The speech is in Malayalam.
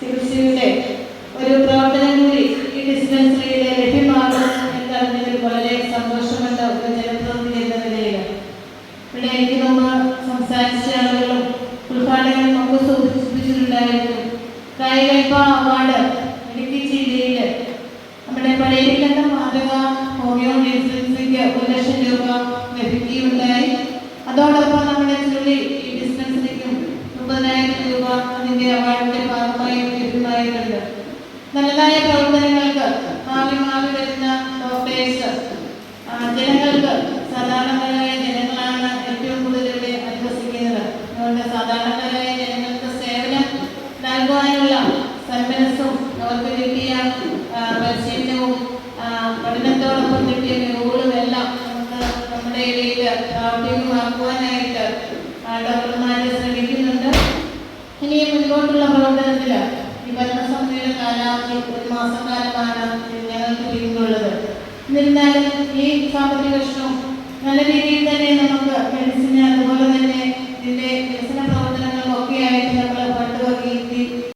ചികിത്സയുടെ ഒരു പ്രവർത്തനം കൂടി ഈ ഡിസ്പെൻസറിയിൽ ലഭ്യമാകും എന്നറിഞ്ഞതിൽ വളരെ സന്തോഷമുണ്ട് ഒരു ജനപ്രതിനിധി എന്ന നിലയിൽ. ഇവിടെ എനിക്ക് മുമ്പ് സംസാരിച്ച ആളുകളും ഉദ്ഘാടനം നമുക്ക് സൂചിപ്പിച്ചിട്ടുണ്ടായിരുന്നു. കായികൽപ്പ അവാർഡ് ഇടുക്കി ജില്ലയിൽ നമ്മുടെ പഴയരിക്കണ്ട മാതൃക ഹോമിയോ ഡിസ്പെൻസറിക്ക് ഒരു ലക്ഷം രൂപ ലഭിക്കുകയുണ്ടായി. അതോടൊപ്പം രൂപ അതിന്റെ അവാർഡിന്റെ ഭാഗമായി ലഭ്യമായിട്ടുണ്ട് നല്ലതായ പ്രവർത്തനങ്ങൾക്ക് മാറി മാറി വരുന്ന ഡോക്ടേഴ്സ് ജനങ്ങൾക്ക് സാധാരണക്കാരായ ജനങ്ങളാണ് ഏറ്റവും കൂടുതൽ ഇവിടെ അധിവസിക്കുന്നത്. അതുകൊണ്ട് സാധാരണക്കാരായ ജനങ്ങൾക്ക് സേവനം നൽകുവാനുള്ള സന്മനസ്സും അവർക്ക് കിട്ടിയ പരിശീലനവും പഠനത്തോടൊപ്പം കിട്ടിയ മികവുകളും എല്ലാം നമുക്ക് നമ്മുടെ ഇടയിൽ പ്രാവർത്തികമാക്കുവാനായിട്ട് ഡോക്ടർ മുൻപോട്ടുള്ള പ്രവർത്തനത്തിൽ ഈ ഭരണസമിതിയുടെ കാലാവധി ഒരു മാസക്കാലമാണ് ഞങ്ങൾക്ക് പിന്നുള്ളത് എന്നിരുന്നാലും ഈ സാമ്പത്തിക വർഷവും നല്ല രീതിയിൽ തന്നെ